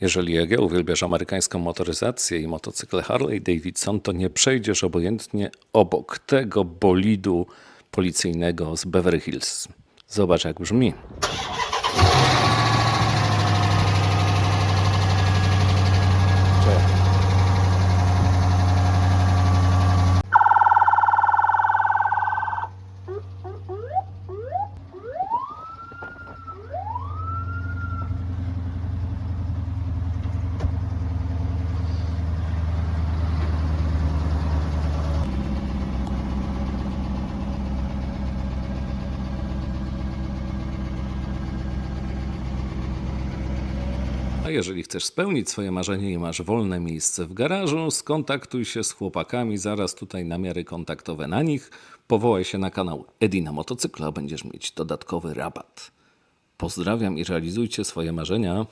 Jeżeli ja uwielbiasz amerykańską motoryzację i motocykle Harley Davidson, to nie przejdziesz obojętnie obok tego bolidu policyjnego z Beverly Hills. Zobacz jak brzmi. A jeżeli chcesz spełnić swoje marzenie i masz wolne miejsce w garażu, skontaktuj się z chłopakami, zaraz tutaj namiary kontaktowe na nich. Powołaj się na kanał Edina Motocykla, będziesz mieć dodatkowy rabat. Pozdrawiam i realizujcie swoje marzenia.